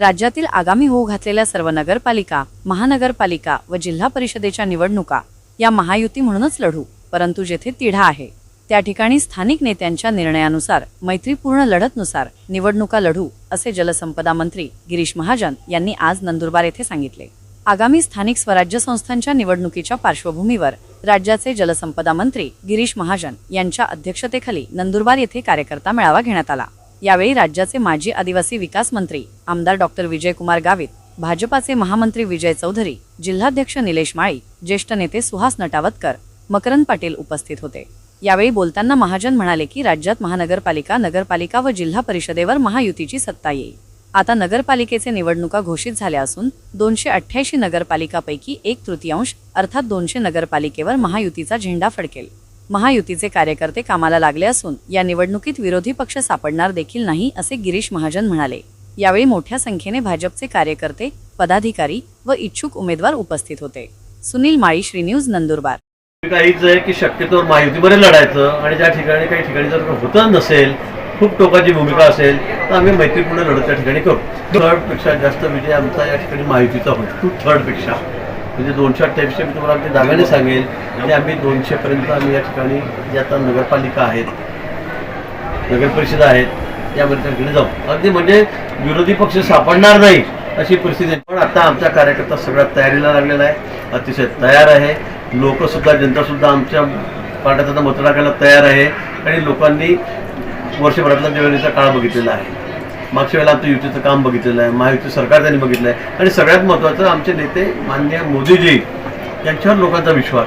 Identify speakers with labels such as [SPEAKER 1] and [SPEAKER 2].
[SPEAKER 1] राज्यातील आगामी होऊ घातलेल्या सर्व नगरपालिका महानगरपालिका व जिल्हा परिषदेच्या निवडणुका या महायुती म्हणूनच लढू परंतु जेथे तिढा आहे त्या ठिकाणी स्थानिक नेत्यांच्या निर्णयानुसार मैत्रीपूर्ण लढतनुसार निवडणुका लढू असे जलसंपदा मंत्री गिरीश महाजन यांनी आज नंदुरबार येथे सांगितले. आगामी स्थानिक स्वराज्य संस्थांच्या निवडणुकीच्या पार्श्वभूमीवर राज्याचे जलसंपदा मंत्री गिरीश महाजन यांच्या अध्यक्षतेखाली नंदुरबार येथे कार्यकर्ता मेळावा घेण्यात आला. यावेळी राज्याचे माजी आदिवासी विकास मंत्री आमदार डॉक्टर विजयकुमार गावित भाजपाचे महामंत्री विजय चौधरी जिल्हाध्यक्ष निलेश माळी ज्येष्ठ नेते सुहास नटावतकर मकरंद पाटील उपस्थित होते. यावेळी बोलताना महाजन म्हणाले की राज्यात महानगरपालिका नगरपालिका व जिल्हा परिषदेवर महायुतीची सत्ता येईल. आता नगरपालिकेचे निवडणुका घोषित झाल्या असून दोनशे अठ्ठ्याऐंशी नगरपालिकापैकी एक तृतीयांश अर्थात दोनशे नगरपालिकेवर महायुतीचा झेंडा फडकेल. महायुतीचे कार्यकर्ते कामाला लागले असून या निवडणुकीत विरोधी पक्ष सापडणार देखील नाही असे गिरीश महाजन म्हणाले. यावेळी मोठ्या संख्येने भाजपचे कार्यकर्ते पदाधिकारी व इच्छुक उमेदवार उपस्थित होते. सुनील माळी श्री न्यूज नंदुरबार
[SPEAKER 2] काहीच आहे की शक्यतो महायुतीमध्ये लढायचं आणि ज्या ठिकाणी काही ठिकाणी जर होतं नसेल खूप टोकाची भूमिका असेल तर आम्ही मैत्रीपूर्ण लढत त्या ठिकाणी करू. थर्डपेक्षा जास्त विजय आमचा या ठिकाणी महायुतीचा होईल. टू थर्ड म्हणजे दोनशे अठ्ठावीसशे मी तुम्हाला अगदी दाव्याने सांगेल. आणि आम्ही दोनशेपर्यंत आम्ही या ठिकाणी जे आता नगरपालिका आहेत नगर परिषद आहेत त्या ठिकाणी जाऊ. अगदी म्हणजे विरोधी पक्ष सापडणार नाही अशी परिस्थिती. पण आता आमचा कार्यकर्ता सगळा तयारीला लागलेला आहे. अतिशय तयार आहे. लोक सुद्धा जनता सुद्धा आमच्या पार्ट्यात आता मत टाकायला तयार आहे. आणि लोकांनी वर्षभरातला निवडणुकीचा काळ बघितलेला आहे. मागच्या वेळेला आमचं युतीचं काम बघितलेलं आहे महायुती सरकार त्यांनी बघितलं आहे आणि सगळ्यात महत्त्वाचं आमचे नेते मान्य मोदीजी यांच्यावर लोकांचा विश्वास.